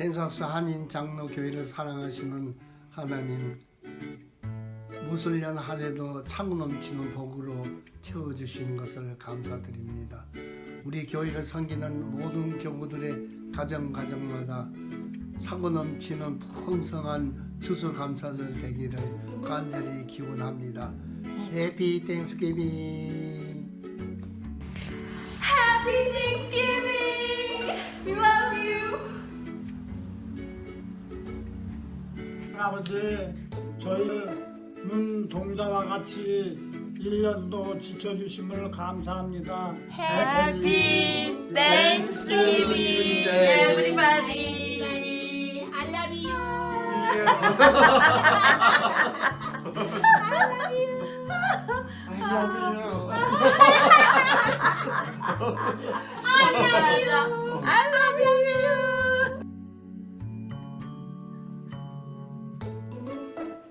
캔사스 한인 장로 교회를 사랑하시는 하나님 무술년 한 해도 차고 넘치는 복으로 채워주신 것을 감사드립니다. 우리 교회를 섬기는 모든 교우들의 가정 가정마다 차고 넘치는 풍성한 추수감사절 되기를 간절히 기원합니다. 해피 땡스기빙 Happy Thanksgiving! We love you! 아버지 저희 눈 동자와 같이 1년도 지켜주심을 감사합니다. Happy Thanksgiving, everybody. I love you.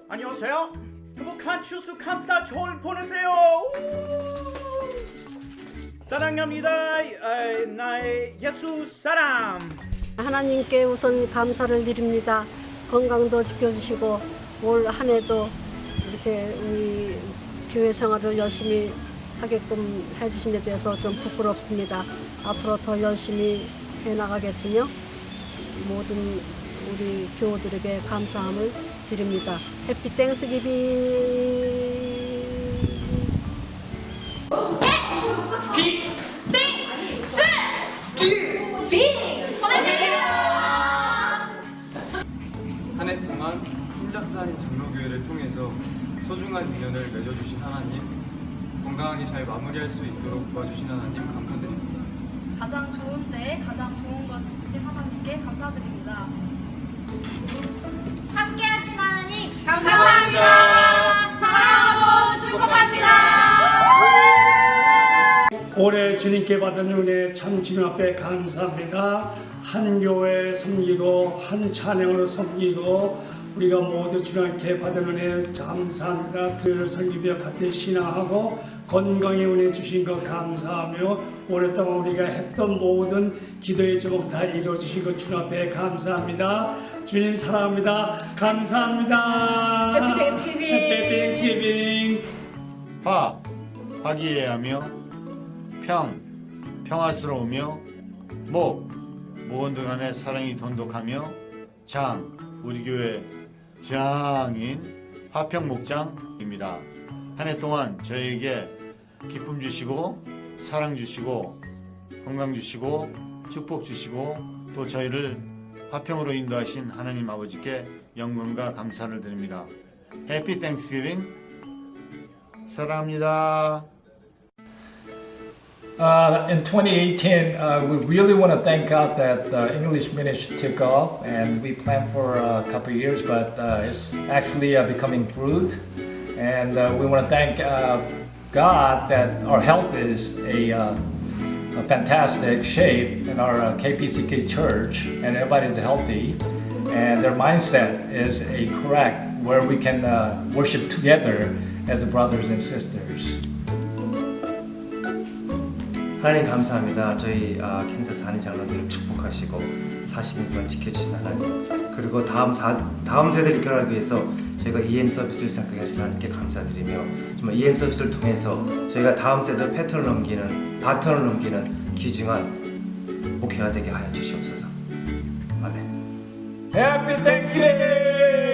안녕하세요. 행복한 추수 감사 좋을 보내세요. 사랑합니다. 에, 나의 예수 사람. 하나님께 우선 감사를 드립니다. 건강도 지켜주시고 올 한 해도 이렇게 우리 교회 생활을 열심히 하게끔 해주신 데 대해서 좀 부끄럽습니다. 앞으로 더 열심히 해나가겠으며 모든 우리 교우들에게 감사함을 드립니다. 해피 땡스기빙 한해 동안 흰자스 한인 장로교회를 통해서 소중한 인연을 맺어주신 하나님 건강하게 잘 마무리할 수 있도록 도와주신 하나님 감사드립니다. 가장 좋은 때에 가장 좋은 것을 주신 하나님께 감사드립니다. 함께 하신 하나님 감사합니다. 사랑하고 축복합니다. 올해 주님께 받은 은혜 참 주님 앞에 감사합니다. 한 교회 섬기고 한 찬양으로 섬기고 우리가 모두 주님께 받은 은혜 감사합니다. 교회를 섬기며 같이 신앙하고 건강의 은혜 주신 것 감사하며 오랫동안 우리가 했던 모든 기도의 제목 다 이루어 주신 것 주님 앞에 감사합니다. 주님 사랑합니다. 감사합니다. Happy Thanksgiving. Happy Thanksgiving. 화, 화기애애하며 평, 평화스러우며 목, 모건들 간의 사랑이 돈독하며 장, 우리 교회 장인 화평 목장입니다. 한 해 동안 저희에게 기쁨 주시고 사랑 주시고 건강 주시고 축복 주시고 또 저희를 화평으로 인도하신 하나님 아버지께 영광과 감사를 드립니다. 해피 땡스기빙 사랑합니다. Uh, in 2018, uh, we really want to thank God that uh, English ministry took off, and we planned for a couple years, but uh, it's actually uh, becoming fruit. And uh, we want to thank God that our health is a, a fantastic shape in our KPCK church, and everybody's healthy, and their mindset is a correct where we can worship together as brothers and sisters. 하나님 감사합니다. 저희 아, 캔사스 한인 장로들을 축복하시고 40일 동안 지켜주신 하나님 그리고 다음 사, 다음 세대를 결하기 위해서 저희가 EM 서비스를 생각하게 하신 하나님께 감사드리며 정말 EM 서비스를 통해서 저희가 다음 세대 패턴을 넘기는 바턴을 넘기는 귀중한 목회가 되게 하여 주시옵소서. 아멘. Happy Thanksgiving!